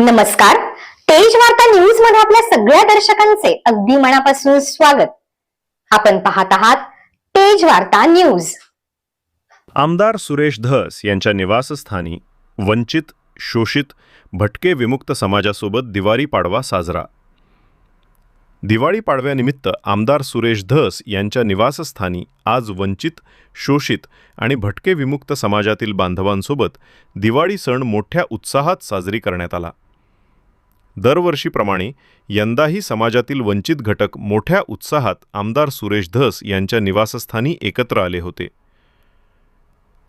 नमस्कार. तेज वार्ता न्यूजमध्ये आपल्या सगळ्या दर्शकांचे अगदी मनापासून स्वागत. आपण पाहत आहात तेज वार्ता न्यूज आमदार सुरेश धस यांच्या निवासस्थानी वंचित शोषित भटके विमुक्त समाजासोबत दिवाळी पाडवा साजरा. दिवाळी पाडव्यानिमित्त आमदार सुरेश धस यांच्या निवासस्थानी आज वंचित शोषित आणि भटके विमुक्त समाजातील बांधवांसोबत दिवाळी सण मोठ्या उत्साहात साजरी करण्यात आला. दरवर्षीप्रमाणे यंदाही समाजातील वंचित घटक मोठ्या उत्साहात आमदार सुरेश धस यांच्या निवासस्थानी एकत्र आले होते.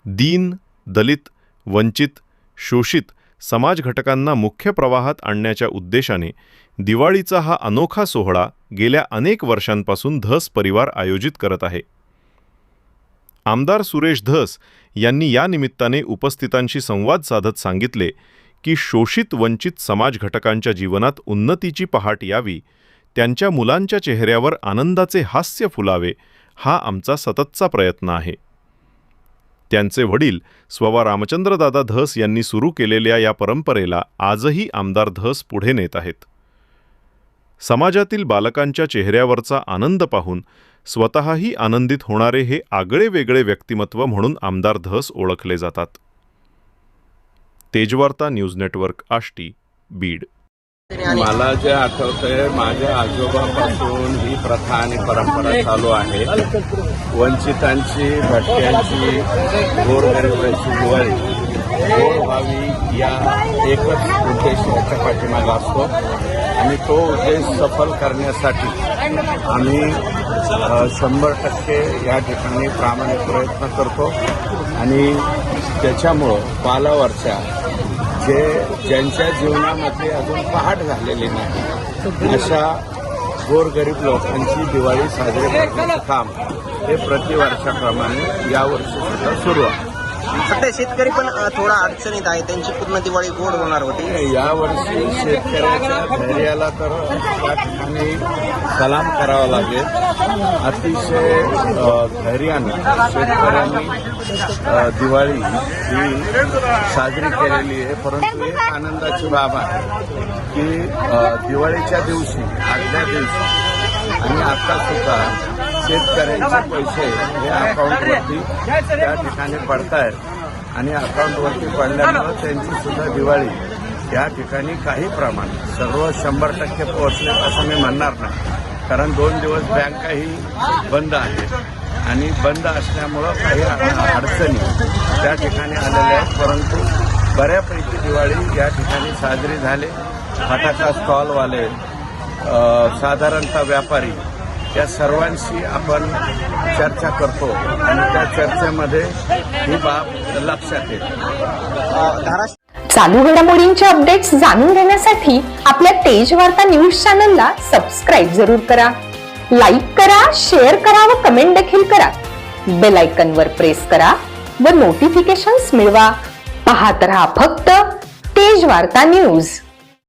दीन दलित वंचित शोषित समाज घटकांना मुख्य प्रवाहात आणण्याच्या उद्देशाने दिवाळीचा हा अनोखा सोहळा गेल्या अनेक वर्षांपासून धस परिवार आयोजित करत आहे. आमदार सुरेश धस यांनी या निमित्ताने उपस्थितांशी संवाद साधत सांगितले की शोषित वंचित समाज घटकांच्या जीवनात उन्नतीची पहाट यावी त्यांच्या मुलांच्या चेहऱ्यावर आनंदाचे हास्य फुलावे हा आमचा सततचा प्रयत्न आहे. त्यांचे वडील स्ववा रामचंद्रदादा धस यांनी सुरू केलेल्या या परंपरेला आजही आमदार धस पुढे नेत आहेत. समाजातील बालकांच्या चेहऱ्यावरचा आनंद पाहून स्वतःही आनंदित होणारे हे आगळे वेगळे व्यक्तिमत्व म्हणून आमदार धस ओळखले जातात. Tejvarta news network Ashti Beed. मला जे आठवतंय माझ्या आजोबापासून ही प्रथा आणि परंपरा चालू आहे. वंचितांची भटक्यांची गोरगरिबांची दिवाळी. गोड व्हावी या एकच उद्देश याच्या पाठीमागा असतो. आणि तो उद्देश सफल करण्यासाठी आम्ही शंभर टक्के या ठिकाणी प्रामाणिक प्रयत्न करतो. आणि त्याच्यामुळं पालावरच्या जे ज्यांच्या जीवनामध्ये अजून पहाट झालेली नाही अशा गोरगरीब लोकांची दिवाळी साजरी करण्याचं काम हे प्रतिवर्षाप्रमाणे यावर्षी सुद्धा सुरू आहे. सध्या शेतकरी पण थोडा अडचणीत आहे. त्यांची पूर्ण दिवाळी गोड होणार होती. यावर्षी शेतकऱ्याच्या धैर्याला तर या सलाम करावा लागेल. अतिशय धैर्यानं शेतकऱ्यांनी दिवाळी ही साजरी केलेली आहे. परंतु एक आनंदाची बाब आहे की दिवाळीच्या दिवशी आदल्या दिवशी आणि आता सुद्धा शेतकऱ्यांचे पैसे हे अकाउंटवरती त्या ठिकाणी पडतायत. आणि अकाउंटवरती पडल्यामुळं त्यांची सुद्धा दिवाळी या ठिकाणी काही प्रमाणात सर्व शंभर टक्के पोहोचले असं मी म्हणणार नाही. कारण दोन दिवस बँकाही बंद आहेत आणि बंद असल्यामुळं काही अडचणी त्या ठिकाणी आलेल्या आहेत. परंतु बऱ्यापैकी दिवाळी या ठिकाणी साजरी झाले. फटाका स्टॉलवाले साधारणतः व्यापारी या सर्वांशी आपण चर्चा करतो. आणि त्या चर्चेमध्ये ही बाब लक्षात येते चालू घडामोडींचे अपडेट्स जाणून घेण्यासाठी आपल्या तेज वार्ता न्यूज चॅनलला सबस्क्राईब जरूर करा. लाईक करा शेअर करा व कमेंट देखील करा. बेल आयकन वर प्रेस करा व नोटिफिकेशन्स मिळवा. पाहत रहा फक्त तेज वार्ता न्यूज